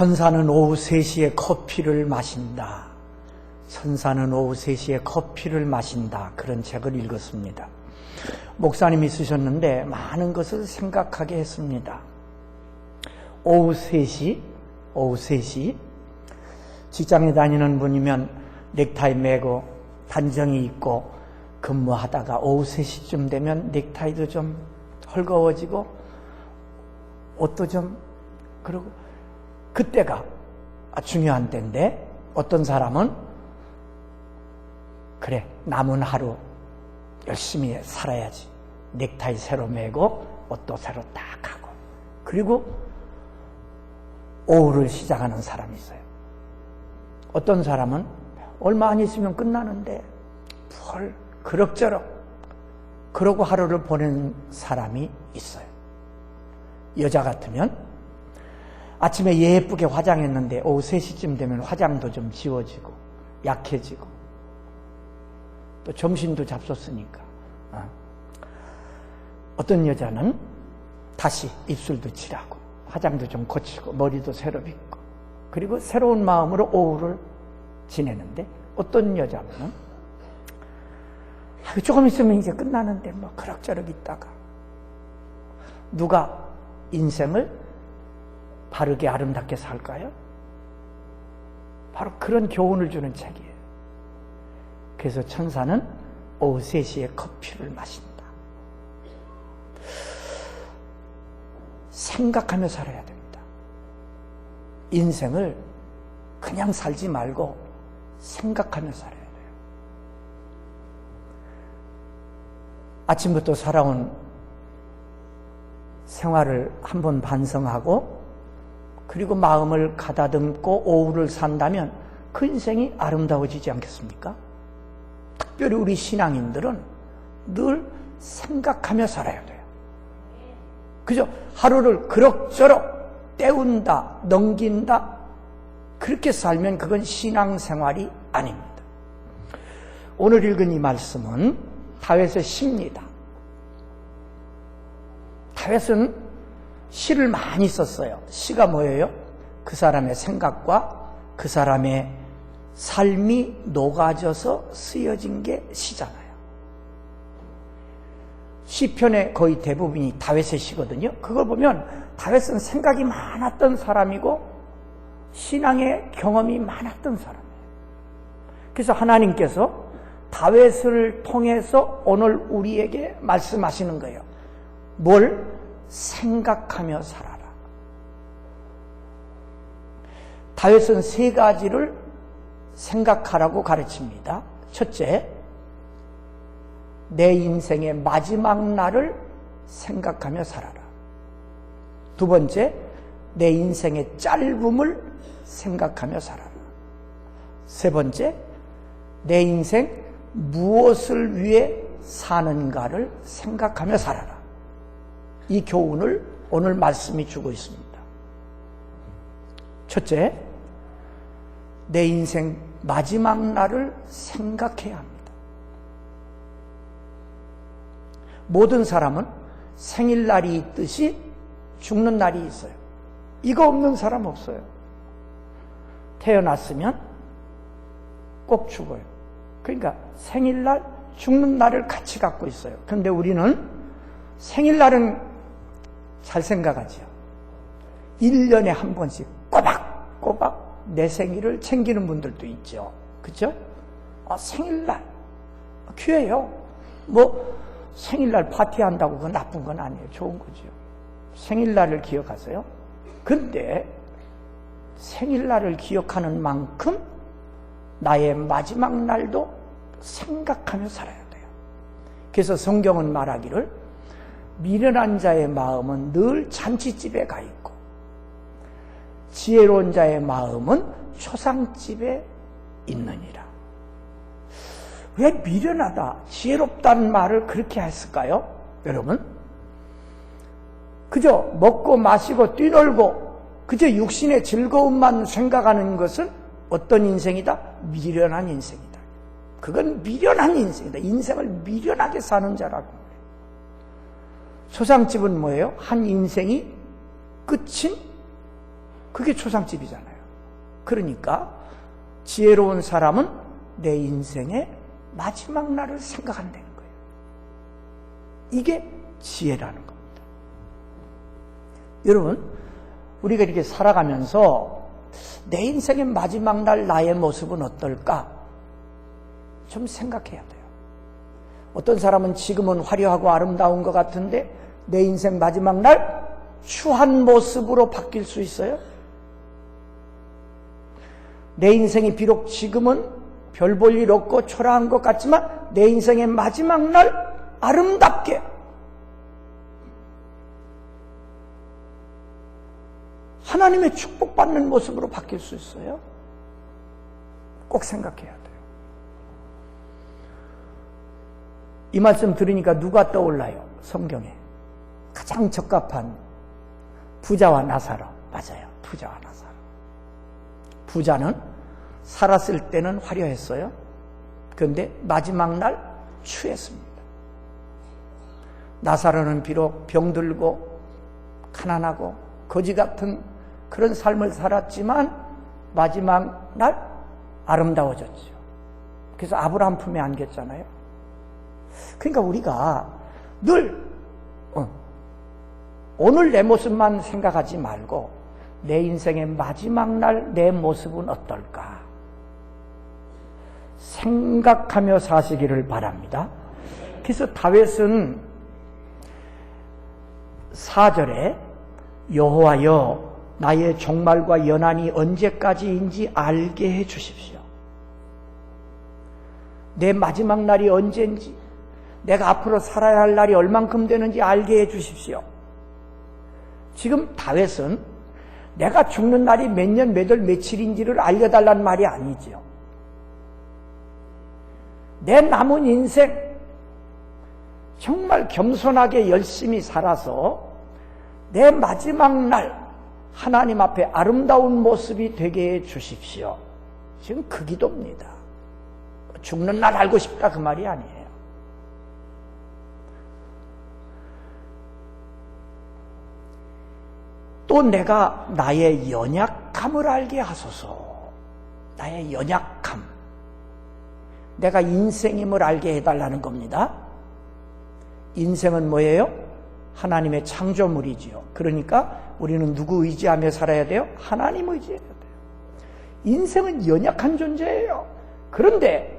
천사는 오후 3시에 커피를 마신다. 천사는 오후 3시에 커피를 마신다. 그런 책을 읽었습니다. 목사님이 쓰셨는데 많은 것을 생각하게 했습니다. 오후 3시, 오후 3시, 직장에 다니는 분이면 넥타이 매고 단정이 있고 근무하다가 오후 3시쯤 되면 넥타이도 좀 헐거워지고 옷도 좀 그러고 그때가 중요한 때인데 어떤 사람은 그래 남은 하루 열심히 살아야지 넥타이 새로 매고 옷도 새로 딱 하고 그리고 오후를 시작하는 사람이 있어요. 어떤 사람은 얼마 안 있으면 끝나는데 뭘 그럭저럭 그러고 하루를 보낸 사람이 있어요. 여자 같으면 아침에 예쁘게 화장했는데 오후 3시쯤 되면 화장도 좀 지워지고 약해지고 또 점심도 잡섰으니까 어. 어떤 여자는 다시 입술도 칠하고 화장도 좀 고치고 머리도 새로 빗고 그리고 새로운 마음으로 오후를 지내는데 어떤 여자는 조금 있으면 이제 끝나는데 뭐 그럭저럭 있다가 누가 인생을 바르게 아름답게 살까요? 바로 그런 교훈을 주는 책이에요. 그래서 천사는 오후 3시에 커피를 마신다. 생각하며 살아야 됩니다. 인생을 그냥 살지 말고 생각하며 살아야 돼요. 아침부터 살아온 생활을 한번 반성하고 그리고 마음을 가다듬고 오후를 산다면 그 인생이 아름다워지지 않겠습니까? 특별히 우리 신앙인들은 늘 생각하며 살아야 돼요. 그죠? 하루를 그럭저럭 때운다, 넘긴다, 그렇게 살면 그건 신앙생활이 아닙니다. 오늘 읽은 이 말씀은 다윗의 시입니다. 다윗은 시를 많이 썼어요. 시가 뭐예요? 그 사람의 생각과 그 사람의 삶이 녹아져서 쓰여진 게 시잖아요. 시편의 거의 대부분이 다윗의 시거든요. 그걸 보면 다윗은 생각이 많았던 사람이고 신앙의 경험이 많았던 사람이에요. 그래서 하나님께서 다윗을 통해서 오늘 우리에게 말씀하시는 거예요. 뭘 생각하며 살아라. 다윗은 세 가지를 생각하라고 가르칩니다. 첫째, 내 인생의 마지막 날을 생각하며 살아라. 두 번째, 내 인생의 짧음을 생각하며 살아라. 세 번째, 내 인생 무엇을 위해 사는가를 생각하며 살아라. 이 교훈을 오늘 말씀이 주고 있습니다. 첫째, 내 인생 마지막 날을 생각해야 합니다. 모든 사람은 생일날이 있듯이 죽는 날이 있어요. 이거 없는 사람 없어요. 태어났으면 꼭 죽어요. 그러니까 생일날, 죽는 날을 같이 갖고 있어요. 그런데 우리는 생일날은 잘 생각하죠. 1년에 한 번씩 꼬박꼬박 내 생일을 챙기는 분들도 있죠. 그죠? 아, 생일날. 기회요. 뭐, 생일날 파티한다고 그건 나쁜 건 아니에요. 좋은 거죠. 생일날을 기억하세요. 근데 생일날을 기억하는 만큼 나의 마지막 날도 생각하며 살아야 돼요. 그래서 성경은 말하기를 미련한 자의 마음은 늘 잔치집에 가 있고 지혜로운 자의 마음은 초상집에 있느니라. 왜 미련하다, 지혜롭다는 말을 그렇게 했을까요? 여러분? 그저 먹고 마시고 뛰놀고 그저 육신의 즐거움만 생각하는 것은 어떤 인생이다? 미련한 인생이다. 그건 미련한 인생이다. 인생을 미련하게 사는 자라고. 소상집은 뭐예요? 한 인생이 끝인 그게 초상집이잖아요. 그러니까 지혜로운 사람은 내 인생의 마지막 날을 생각한다는 거예요. 이게 지혜라는 겁니다. 여러분, 우리가 이렇게 살아가면서 내 인생의 마지막 날 나의 모습은 어떨까? 좀 생각해야 돼요. 어떤 사람은 지금은 화려하고 아름다운 것 같은데 내 인생 마지막 날 추한 모습으로 바뀔 수 있어요? 내 인생이 비록 지금은 별 볼 일 없고 초라한 것 같지만 내 인생의 마지막 날 아름답게 하나님의 축복받는 모습으로 바뀔 수 있어요. 꼭 생각해야 돼요. 이 말씀 들으니까 누가 떠올라요? 성경에. 가장 적합한 부자와 나사로. 맞아요. 부자와 나사로. 부자는 살았을 때는 화려했어요. 그런데 마지막 날 추했습니다. 나사로는 비록 병들고 가난하고 거지 같은 그런 삶을 살았지만 마지막 날 아름다워졌죠. 그래서 아브라함 품에 안겼잖아요. 그러니까 우리가 늘 어, 오늘 내 모습만 생각하지 말고 내 인생의 마지막 날 내 모습은 어떨까? 생각하며 사시기를 바랍니다. 그래서 다윗은 4절에 여호와여 나의 종말과 연한이 언제까지인지 알게 해 주십시오. 내 마지막 날이 언제인지 내가 앞으로 살아야 할 날이 얼만큼 되는지 알게 해 주십시오. 지금 다윗은 내가 죽는 날이 몇 년, 몇 월, 며칠인지를 알려달라는 말이 아니죠. 내 남은 인생 정말 겸손하게 열심히 살아서 내 마지막 날 하나님 앞에 아름다운 모습이 되게 해 주십시오. 지금 그 기도입니다. 죽는 날 알고 싶다 그 말이 아니에요. 또 내가 나의 연약함을 알게 하소서. 나의 연약함. 내가 인생임을 알게 해달라는 겁니다. 인생은 뭐예요? 하나님의 창조물이지요. 그러니까 우리는 누구 의지하며 살아야 돼요? 하나님 의지해야 돼요. 인생은 연약한 존재예요. 그런데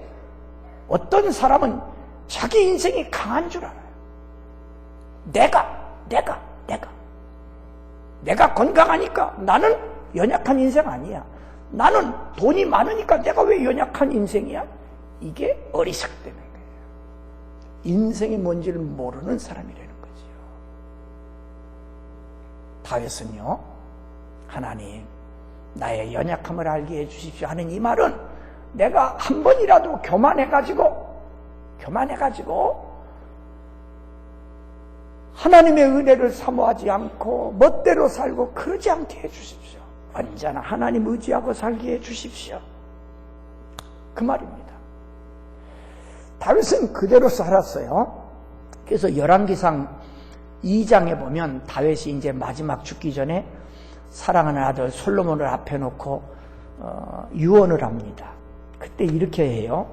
어떤 사람은 자기 인생이 강한 줄 알아요. 내가, 내가, 내가. 건강하니까 나는 연약한 인생 아니야. 나는 돈이 많으니까 내가 왜 연약한 인생이야? 이게 어리석대는 거예요. 인생이 뭔지를 모르는 사람이라는 거지요. 다윗은요, 하나님, 나의 연약함을 알게 해주십시오 하는 이 말은 내가 한 번이라도 교만해가지고, 교만해가지고, 하나님의 은혜를 사모하지 않고 멋대로 살고 그러지 않게 해주십시오. 언제나 하나님 의지하고 살게 해주십시오. 그 말입니다. 다윗은 그대로 살았어요. 그래서 열왕기상 2장에 보면 다윗이 이제 마지막 죽기 전에 사랑하는 아들 솔로몬을 앞에 놓고 어, 유언을 합니다. 그때 이렇게 해요.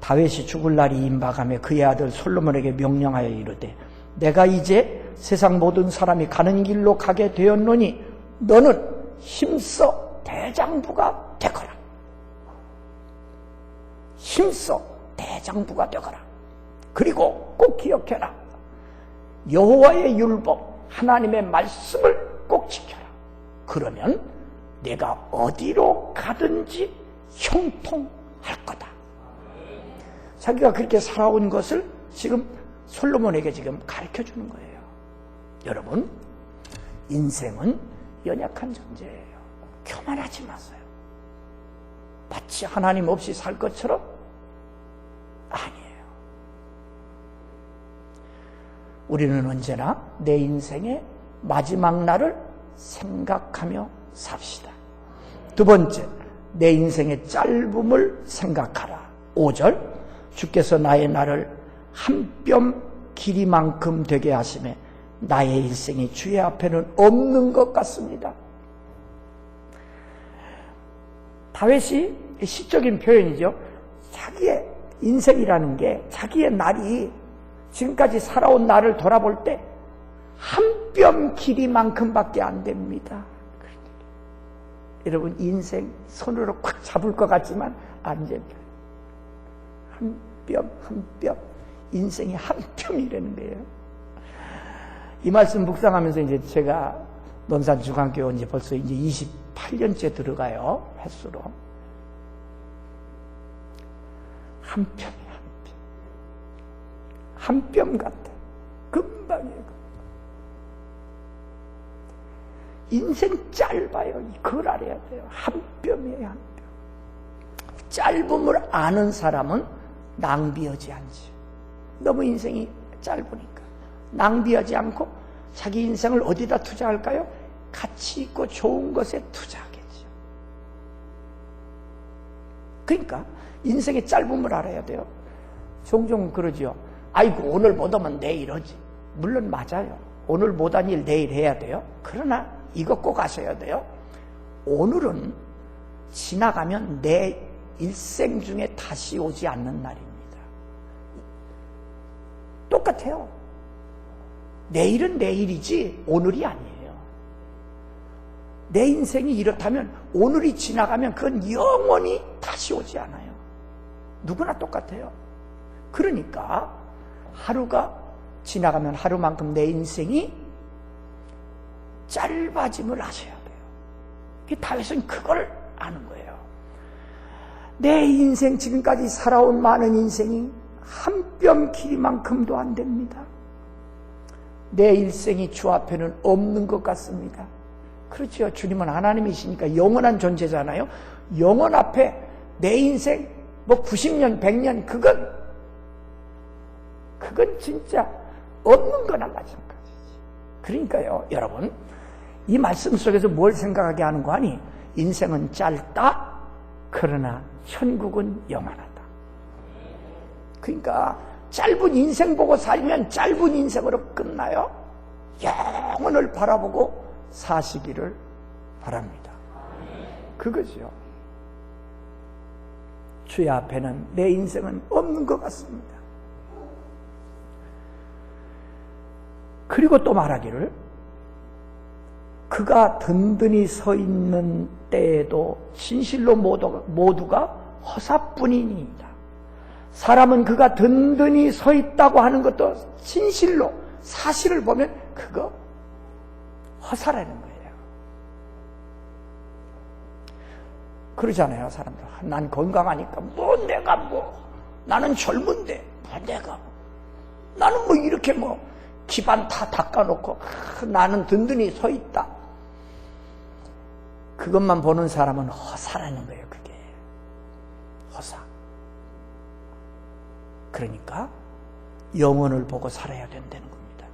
다윗이 죽을 날이 임박하며 그의 아들 솔로몬에게 명령하여 이르되 내가 이제 세상 모든 사람이 가는 길로 가게 되었노니 너는 힘써 대장부가 되거라. 힘써 대장부가 되거라. 그리고 꼭 기억해라. 여호와의 율법, 하나님의 말씀을 꼭 지켜라. 그러면 내가 어디로 가든지 형통할 거다. 자기가 그렇게 살아온 것을 지금 솔로몬에게 지금 가르쳐 주는 거예요. 여러분, 인생은 연약한 존재예요. 교만하지 마세요. 마치 하나님 없이 살 것처럼 아니에요. 우리는 언제나 내 인생의 마지막 날을 생각하며 삽시다. 두 번째, 내 인생의 짧음을 생각하라. 5절, 주께서 나의 날을 한 뼘 길이만큼 되게 하심에 나의 일생이 주의 앞에는 없는 것 같습니다. 다윗이 시적인 표현이죠. 자기의 인생이라는 게 자기의 날이 지금까지 살아온 날을 돌아볼 때 한 뼘 길이만큼밖에 안 됩니다. 여러분 인생 손으로 꽉 잡을 것 같지만 안 잡혀요. 한 뼘, 한 뼘. 인생이 한 뼘이라는 거예요. 이 말씀 묵상하면서 이제 제가 논산 중앙교회 온 지 벌써 이제 28년째 들어가요. 횟수로. 한 뼘이 한 뼘. 한 뼘 같아. 금방이에요. 인생 짧아요. 그걸 알아야 돼요. 한 뼘이에요, 한 뼘. 짧음을 아는 사람은 낭비하지 않지. 너무 인생이 짧으니까. 낭비하지 않고 자기 인생을 어디다 투자할까요? 가치 있고 좋은 것에 투자하겠죠. 그러니까 인생의 짧음을 알아야 돼요. 종종 그러죠. 아이고 오늘 못 오면 내일 하지. 물론 맞아요. 오늘 못한 일 내일 해야 돼요. 그러나 이거 꼭 아셔야 돼요. 오늘은 지나가면 내 일생 중에 다시 오지 않는 날입니다. 똑같아요. 내일은 내일이지 오늘이 아니에요. 내 인생이 이렇다면 오늘이 지나가면 그건 영원히 다시 오지 않아요. 누구나 똑같아요. 그러니까 하루가 지나가면 하루만큼 내 인생이 짧아짐을 아셔야 돼요. 다윗은 그걸 아는 거예요. 내 인생 지금까지 살아온 많은 인생이 한 뼘 길이만큼도 안 됩니다. 내 일생이 주 앞에는 없는 것 같습니다. 그렇죠. 주님은 하나님이시니까 영원한 존재잖아요. 영원 앞에 내 인생 뭐 90년, 100년 그건 그건 진짜 없는 거나 마찬가지지. 그러니까요, 여러분. 이 말씀 속에서 뭘 생각하게 하는 거 아니? 인생은 짧다. 그러나 천국은 영원하다. 그러니까 짧은 인생 보고 살면 짧은 인생으로 끝나요. 영원을 바라보고 사시기를 바랍니다. 그거죠. 주의 앞에는 내 인생은 없는 것 같습니다. 그리고 또 말하기를 그가 든든히 서 있는 때에도 진실로 모두가 허사뿐이니이다. 사람은 그가 든든히 서 있다고 하는 것도 진실로 사실을 보면 그거 허사라는 거예요. 그러잖아요, 사람들. 난 건강하니까 뭐 내가 뭐 나는 젊은데 뭐 내가 나는 뭐 이렇게 뭐 기반 다 닦아놓고 나는 든든히 서 있다. 그것만 보는 사람은 허사라는 거예요, 그게. 허사. 그러니까 영혼을 보고 살아야 된다는 겁니다.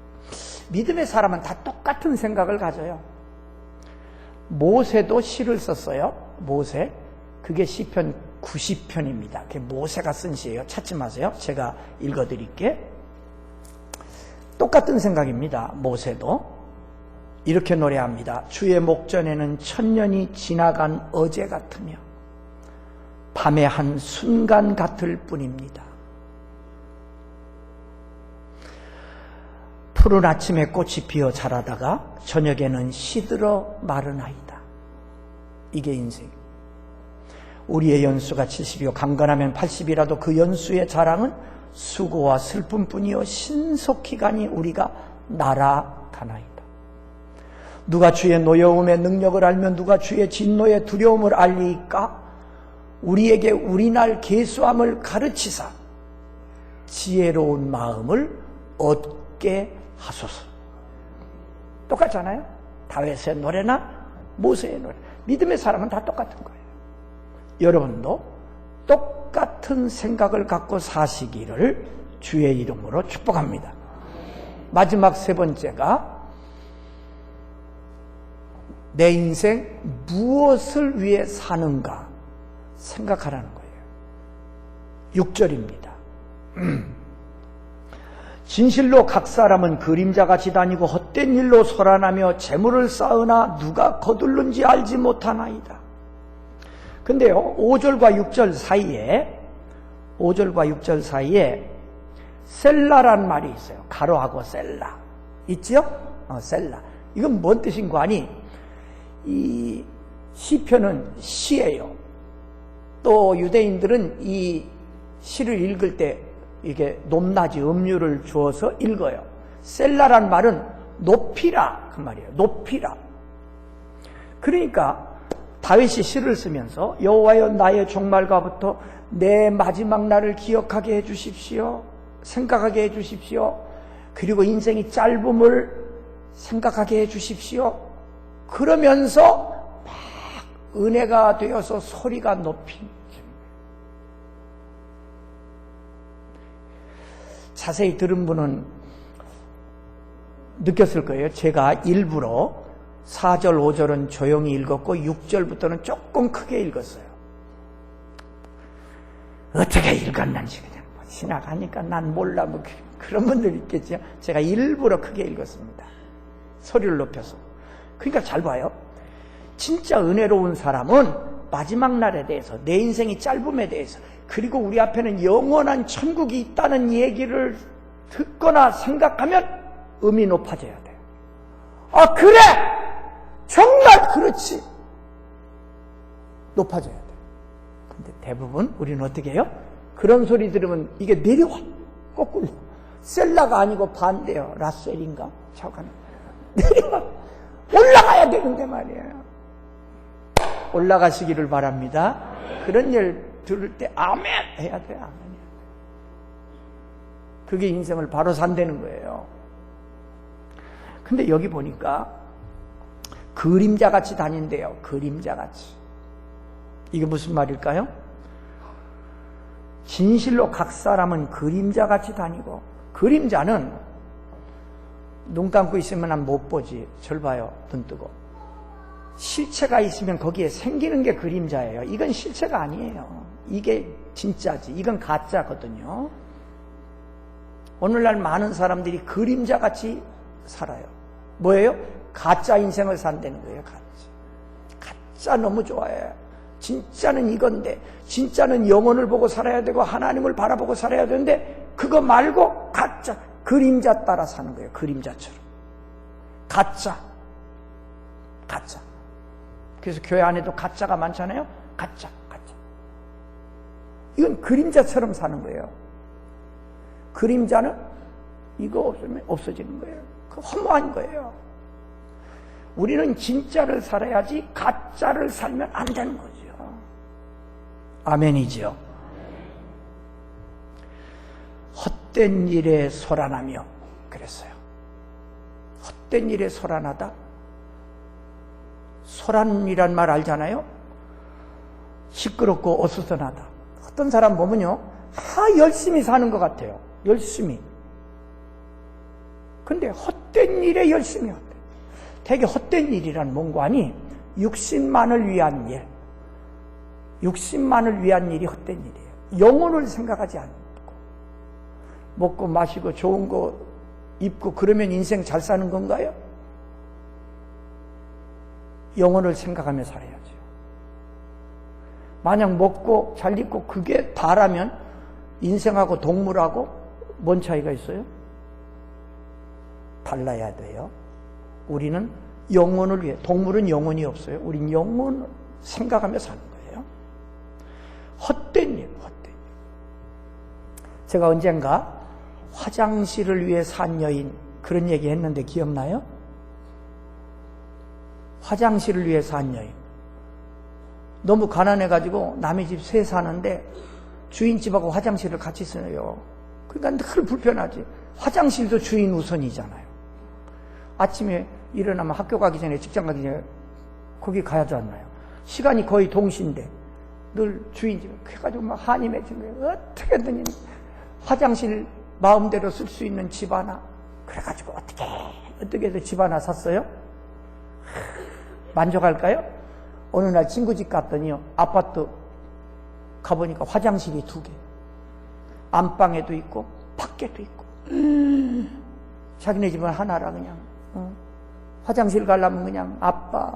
믿음의 사람은 다 똑같은 생각을 가져요. 모세도 시를 썼어요. 모세. 그게 시편 90편입니다. 그게 모세가 쓴 시예요. 찾지 마세요. 제가 읽어 드릴게. 똑같은 생각입니다. 모세도. 이렇게 노래합니다. 주의 목전에는 천년이 지나간 어제 같으며 밤의 한 순간 같을 뿐입니다. 푸른 아침에 꽃이 피어 자라다가 저녁에는 시들어 마르나이다. 이게 인생. 우리의 연수가 70이요 강건하면 80이라도 그 연수의 자랑은 수고와 슬픔뿐이요 신속히 가니 우리가 날아가나이다. 누가 주의 노여움의 능력을 알면 누가 주의 진노의 두려움을 알리까? 우리에게 우리날 계수함을 가르치사 지혜로운 마음을 얻게 하소서. 똑같잖아요. 다윗의 노래나 모세의 노래. 믿음의 사람은 다 똑같은 거예요. 여러분도 똑같은 생각을 갖고 사시기를 주의 이름으로 축복합니다. 마지막 세 번째가 내 인생 무엇을 위해 사는가 생각하라는 거예요. 6절입니다. 진실로 각 사람은 그림자같이 다니고 헛된 일로 소란하며 재물을 쌓으나 누가 거둘는지 알지 못하나이다. 근데요, 5절과 6절 사이에, 5절과 6절 사이에 셀라란 말이 있어요. 가로하고 셀라. 있지요? 어, 셀라. 이건 뭔 뜻인고 하니, 이 시편은 시예요. 또 유대인들은 이 시를 읽을 때 이게 높낮이 음률을 주어서 읽어요. 셀라란 말은 높이라 그 말이에요. 높이라. 그러니까 다윗이 시를 쓰면서 여호와여 나의 종말과부터 내 마지막 날을 기억하게 해 주십시오. 생각하게 해 주십시오. 그리고 인생이 짧음을 생각하게 해 주십시오. 그러면서 막 은혜가 되어서 소리가 높인 자세히 들은 분은 느꼈을 거예요. 제가 일부러 4절, 5절은 조용히 읽었고 6절부터는 조금 크게 읽었어요. 어떻게 읽었는지 그냥 뭐 지나가니까 난 몰라 뭐 그런 분들 있겠죠. 제가 일부러 크게 읽었습니다. 소리를 높여서. 그러니까 잘 봐요. 진짜 은혜로운 사람은 마지막 날에 대해서 내 인생이 짧음에 대해서 그리고 우리 앞에는 영원한 천국이 있다는 얘기를 듣거나 생각하면 음이 높아져야 돼요. 아 그래 정말 그렇지 높아져야 돼요. 근데 대부분 우리는 어떻게 해요? 그런 소리 들으면 이게 내려와 거꾸로 셀라가 아니고 반대요 라셀인가 저거는 내려와 올라가야 되는데 말이에요. 올라가시기를 바랍니다. 그런 일 들을 때 아멘 해야 돼 아멘. 그게 인생을 바로 산다는 거예요. 근데 여기 보니까 그림자 같이 다닌대요. 그림자 같이. 이게 무슨 말일까요? 진실로 각 사람은 그림자 같이 다니고 그림자는 눈 감고 있으면 못 보지. 절 봐요. 눈 뜨고. 실체가 있으면 거기에 생기는 게 그림자예요. 이건 실체가 아니에요. 이게 진짜지. 이건 가짜거든요. 오늘날 많은 사람들이 그림자 같이 살아요. 뭐예요? 가짜 인생을 산다는 거예요. 가짜. 가짜 너무 좋아해요. 진짜는 이건데, 진짜는 영혼을 보고 살아야 되고 하나님을 바라보고 살아야 되는데 그거 말고 가짜, 그림자 따라 사는 거예요. 그림자처럼. 가짜. 가짜. 그래서 교회 안에도 가짜가 많잖아요. 가짜, 가짜. 이건 그림자처럼 사는 거예요. 그림자는 이거 없으면 없어지는 거예요. 그 허무한 거예요. 우리는 진짜를 살아야지 가짜를 살면 안 되는 거죠. 아멘이죠. 헛된 일에 소란하며 그랬어요. 헛된 일에 소란하다. 소란이란 말 알잖아요? 시끄럽고 어수선하다. 어떤 사람 보면요. 다 열심히 사는 것 같아요. 열심히. 근데 헛된 일에 열심히 한대. 되게 헛된 일이란 뭔가 하니 육신만을 위한 일. 육신만을 위한 일이 헛된 일이에요. 영혼을 생각하지 않고. 먹고 마시고 좋은 거 입고 그러면 인생 잘 사는 건가요? 영혼을 생각하며 살아야죠. 만약 먹고 잘 입고 그게 다라면 인생하고 동물하고 뭔 차이가 있어요? 달라야 돼요. 우리는 영혼을 위해, 동물은 영혼이 없어요. 우린 영혼을 생각하며 사는 거예요. 헛된 일, 헛된 일. 제가 언젠가 화장실을 위해 산 여인 그런 얘기 했는데 기억나요? 화장실을 위해 산 여인. 너무 가난해가지고 남의 집 새 사는데 주인집하고 화장실을 같이 쓰요. 그러니까 늘 불편하지. 화장실도 주인 우선이잖아요. 아침에 일어나면 학교 가기 전에 직장 가기 전에 거기 가야 하지 않나요? 시간이 거의 동시인데 늘 주인집 그래가지고 막 한이 맺힌 거예요. 어떻게든 화장실 마음대로 쓸 수 있는 집 하나 그래가지고 어떻게 어떻게 해서 집 하나 샀어요? 만족할까요? 어느 날 친구 집 갔더니요 아파트 가보니까 화장실이 두 개. 안방에도 있고, 밖에도 있고. 음, 자기네 집은 하나라, 그냥. 어. 화장실 가려면 그냥 아빠,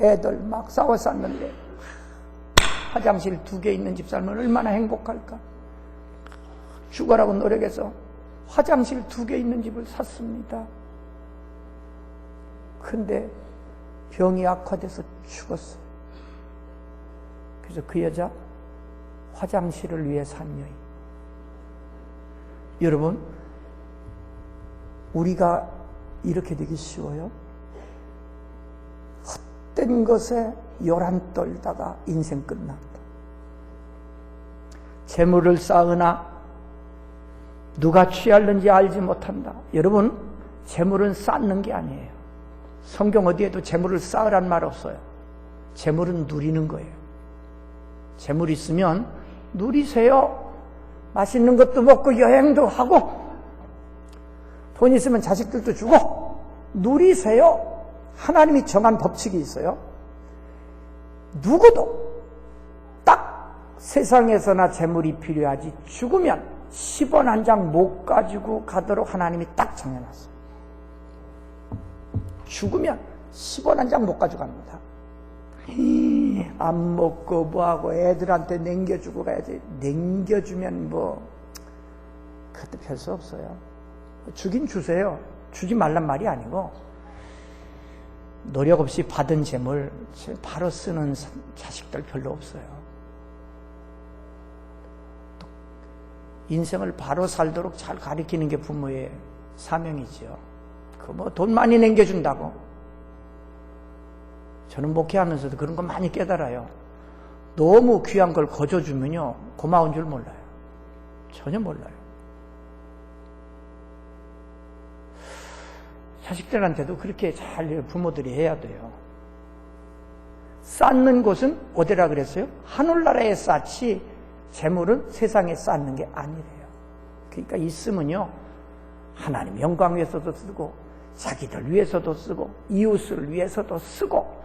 애들 막 싸워 쌌는데. 화장실 두 개 있는 집 살면 얼마나 행복할까? 죽어라고 노력해서 화장실 두 개 있는 집을 샀습니다. 근데 병이 악화돼서 죽었어요. 그래서 그 여자 화장실을 위해 산 여인. 여러분, 우리가 이렇게 되기 쉬워요? 헛된 것에 요란 떨다가 인생 끝난다. 재물을 쌓으나 누가 취할는지 알지 못한다. 여러분, 재물은 쌓는 게 아니에요. 성경 어디에도 재물을 쌓으란 말 없어요. 재물은 누리는 거예요. 재물 있으면 누리세요. 맛있는 것도 먹고 여행도 하고 돈 있으면 자식들도 주고 누리세요. 하나님이 정한 법칙이 있어요. 누구도 딱 세상에서나 재물이 필요하지 죽으면 10원 한 장 못 가지고 가도록 하나님이 딱 정해놨어요. 죽으면 10원 한 장 못 가져갑니다. 안 먹고 뭐하고 애들한테 남겨주고 가야지. 남겨주면 뭐, 그것도 별 수 없어요. 주긴 주세요. 주지 말란 말이 아니고, 노력 없이 받은 재물 바로 쓰는 자식들 별로 없어요. 인생을 바로 살도록 잘 가리키는 게 부모의 사명이지요. 그 뭐 돈 많이 남겨준다고. 저는 목회하면서도 그런 거 많이 깨달아요. 너무 귀한 걸 거저주면요, 고마운 줄 몰라요. 전혀 몰라요. 자식들한테도 그렇게 잘 부모들이 해야 돼요. 쌓는 곳은 어디라 그랬어요? 하늘나라에 쌓지 재물은 세상에 쌓는 게 아니래요. 그러니까 있으면요 하나님 영광 위해서도 쓰고 자기들 위해서도 쓰고 이웃을 위해서도 쓰고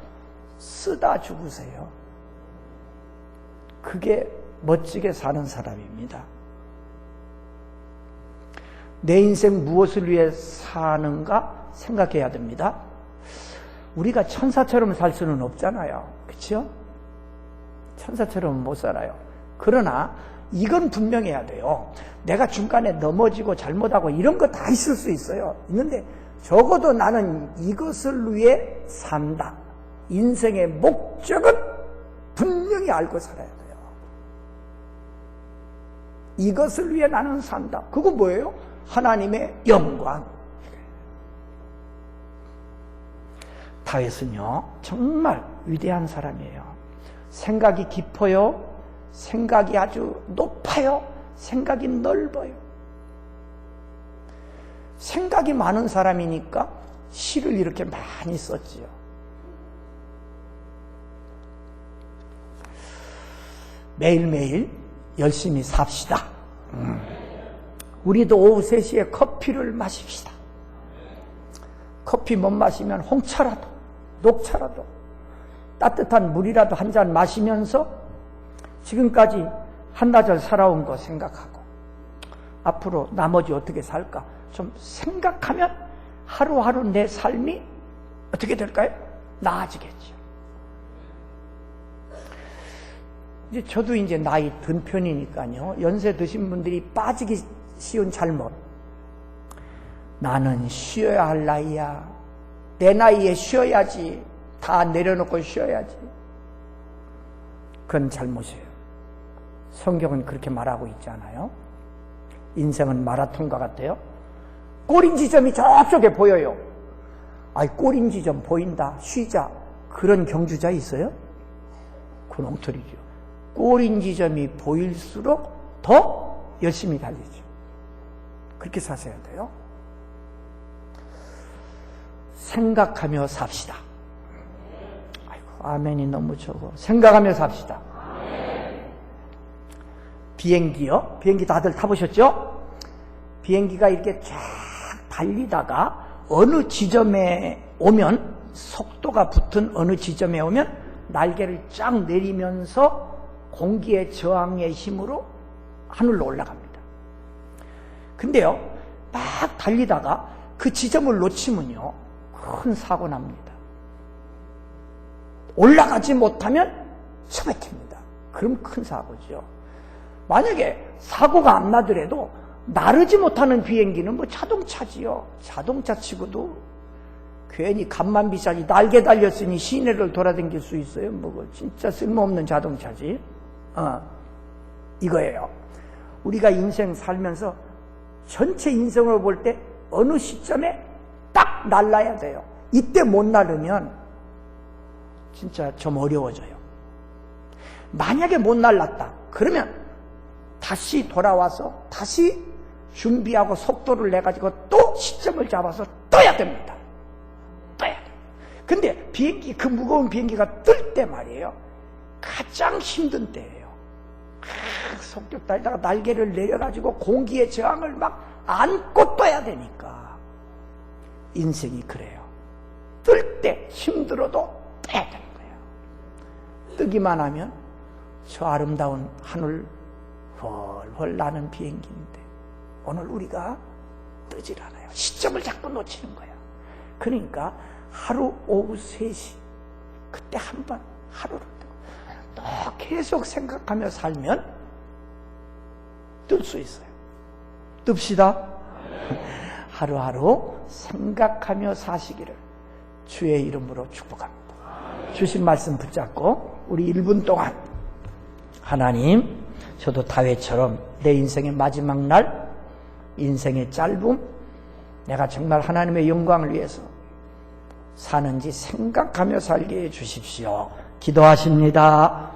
쓰다 죽으세요. 그게 멋지게 사는 사람입니다. 내 인생 무엇을 위해 사는가 생각해야 됩니다. 우리가 천사처럼 살 수는 없잖아요. 그렇죠? 천사처럼 못 살아요. 그러나 이건 분명해야 돼요. 내가 중간에 넘어지고 잘못하고 이런 거 다 있을 수 있어요. 있는데 적어도 나는 이것을 위해 산다. 인생의 목적은 분명히 알고 살아야 돼요. 이것을 위해 나는 산다. 그거 뭐예요? 하나님의 영광. 다윗은요, 정말 위대한 사람이에요. 생각이 깊어요. 생각이 아주 높아요. 생각이 넓어요. 생각이 많은 사람이니까 시를 이렇게 많이 썼지요. 매일매일 열심히 삽시다. 음. 우리도 오후 3시에 커피를 마십시다. 커피 못 마시면 홍차라도, 녹차라도, 따뜻한 물이라도 한 잔 마시면서 지금까지 한나절 살아온 거 생각하고, 앞으로 나머지 어떻게 살까 좀 생각하면 하루하루 내 삶이 어떻게 될까요? 나아지겠죠. 이제 저도 이제 나이 든 편이니까요. 연세 드신 분들이 빠지기 쉬운 잘못. 나는 쉬어야 할 나이야. 내 나이에 쉬어야지. 다 내려놓고 쉬어야지. 그건 잘못이에요. 성경은 그렇게 말하고 있잖아요. 인생은 마라톤과 같아요. 꼬린 지점이 저쪽에 보여요. 아이, 꼬린 지점 보인다. 쉬자. 그런 경주자 있어요? 그건 엉터리죠. 꼬린 지점이 보일수록 더 열심히 달리죠. 그렇게 사셔야 돼요. 생각하며 삽시다. 아이고, 아멘이 너무 적어. 생각하며 삽시다. 비행기요? 비행기 다들 타보셨죠? 비행기가 이렇게 쫙 달리다가 어느 지점에 오면 속도가 붙은 어느 지점에 오면 날개를 쫙 내리면서 공기의 저항의 힘으로 하늘로 올라갑니다. 근데요, 막 달리다가 그 지점을 놓치면요, 큰 사고 납니다. 올라가지 못하면 처박힙니다. 그럼 큰 사고죠. 만약에 사고가 안 나더라도 나르지 못하는 비행기는 뭐 자동차지요. 자동차 치고도 괜히 값만 비싸지 날개 달렸으니 시내를 돌아다닐 수 있어요. 뭐 진짜 쓸모없는 자동차지. 어, 이거예요. 우리가 인생 살면서 전체 인생을 볼 때 어느 시점에 딱 날라야 돼요. 이때 못 날으면 진짜 좀 어려워져요. 만약에 못 날랐다. 그러면 다시 돌아와서 다시 준비하고 속도를 내가지고 또 시점을 잡아서 떠야 됩니다. 떠야 돼. 근데 비행기, 그 무거운 비행기가 뜰 때 말이에요. 가장 힘든 때예요. 아, 속력 달다가 날개를 내려가지고 공기의 저항을 막 안고 떠야 되니까. 인생이 그래요. 뜰 때 힘들어도 떠야 되는 거예요. 뜨기만 하면 저 아름다운 하늘 훨훨 나는 비행기인데 오늘 우리가 뜨질 않아요. 시점을 자꾸 놓치는 거야. 그러니까 하루 오후 3시 그때 한 번 하루를 또 계속 생각하며 살면 뜰 수 있어요. 뜹시다. 하루하루 생각하며 사시기를 주의 이름으로 축복합니다. 주신 말씀 붙잡고 우리 1분 동안 하나님 저도 다윗처럼 내 인생의 마지막 날 인생의 짧음 내가 정말 하나님의 영광을 위해서 사는지 생각하며 살게 해 주십시오. 기도하십니다.